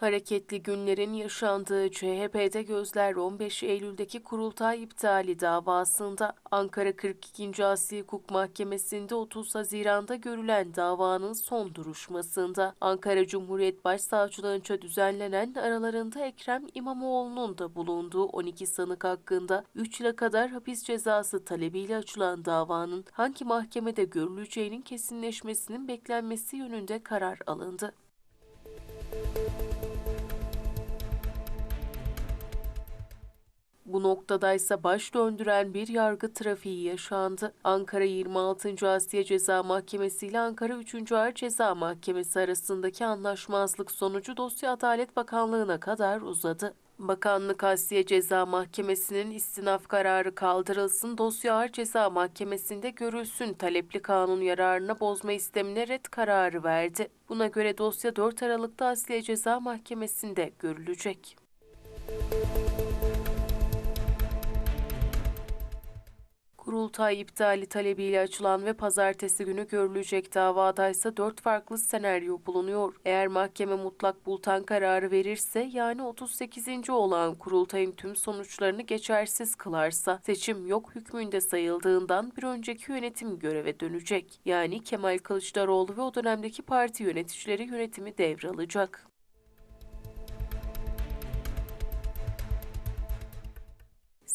Hareketli günlerin yaşandığı CHP'de gözler 15 Eylül'deki kurultay iptali davasında Ankara 42. Asya Hukuk Mahkemesi'nde 30 Haziran'da görülen davanın son duruşmasında Ankara Cumhuriyet Başsavcılığınca düzenlenen aralarında Ekrem İmamoğlu'nun da bulunduğu 12 sanık hakkında 3 yıla kadar hapis cezası talebiyle açılan davanın hangi mahkemede görüleceğinin kesinleşmesinin beklenmesi yönünde karar alındı. Bu noktadaysa baş döndüren bir yargı trafiği yaşandı. Ankara 26. Asya Ceza Mahkemesi ile Ankara 3. Ağır Ceza Mahkemesi arasındaki anlaşmazlık sonucu dosya Adalet Bakanlığı'na kadar uzadı. Bakanlık Asya Ceza Mahkemesi'nin istinaf kararı kaldırılsın, dosya Ağır Ceza Mahkemesi'nde görülsün talepli kanun yararına bozma istemine red kararı verdi. Buna göre dosya 4 Aralık'ta Asya Ceza Mahkemesi'nde görülecek. Kurultay iptali talebiyle açılan ve pazartesi günü görülecek davada ise dört farklı senaryo bulunuyor. Eğer mahkeme mutlak bultan kararı verirse yani 38. olan kurultayın tüm sonuçlarını geçersiz kılarsa seçim yok hükmünde sayıldığından bir önceki yönetim göreve dönecek. Yani Kemal Kılıçdaroğlu ve o dönemdeki parti yöneticileri yönetimi devralacak.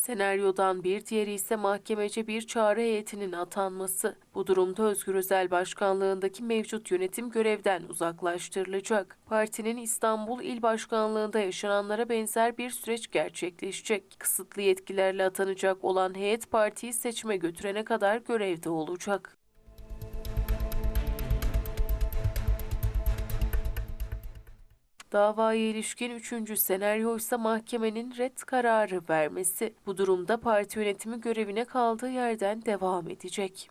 Senaryodan bir diğeri ise mahkemece bir çağrı heyetinin atanması. Bu durumda Özgür Özel Başkanlığındaki mevcut yönetim görevden uzaklaştırılacak. Partinin İstanbul İl Başkanlığında yaşananlara benzer bir süreç gerçekleşecek. Kısıtlı yetkilerle atanacak olan heyet partiyi seçime götürene kadar görevde olacak. Davaya ilişkin üçüncü senaryo ise mahkemenin red kararı vermesi. Bu durumda parti yönetimi görevine kaldığı yerden devam edecek.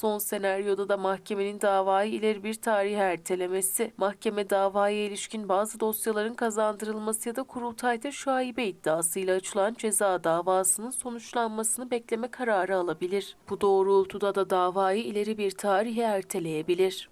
Son senaryoda da mahkemenin davayı ileri bir tarihe ertelemesi, mahkeme davaya ilişkin bazı dosyaların kazandırılması ya da kurultayda şaibe iddiasıyla açılan ceza davasının sonuçlanmasını bekleme kararı alabilir. Bu doğrultuda da davayı ileri bir tarihe erteleyebilir.